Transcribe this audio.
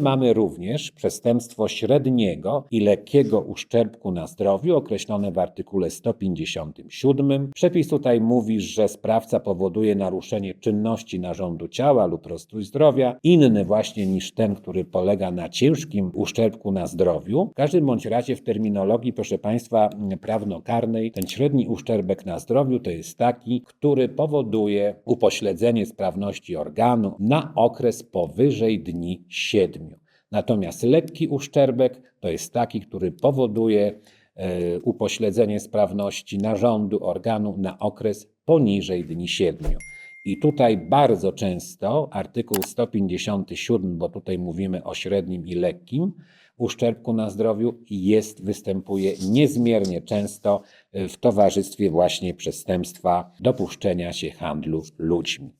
Mamy również przestępstwo średniego i lekkiego uszczerbku na zdrowiu określone w artykule 157. Przepis tutaj mówi, że sprawca powoduje naruszenie czynności narządu ciała lub rozstrój zdrowia, inny właśnie niż ten, który polega na ciężkim uszczerbku na zdrowiu. W każdym bądź razie w terminologii, proszę Państwa, prawnokarnej, ten średni uszczerbek na zdrowiu to jest taki, który powoduje upośledzenie sprawności organu na okres powyżej dni 7. Natomiast lekki uszczerbek to jest taki, który powoduje e, upośledzenie sprawności narządu, organu na okres poniżej dni 7. I tutaj bardzo często artykuł 157, bo tutaj mówimy o średnim i lekkim uszczerbku na zdrowiu, jest, występuje niezmiernie często e, w towarzystwie właśnie przestępstwa dopuszczenia się handlu ludźmi.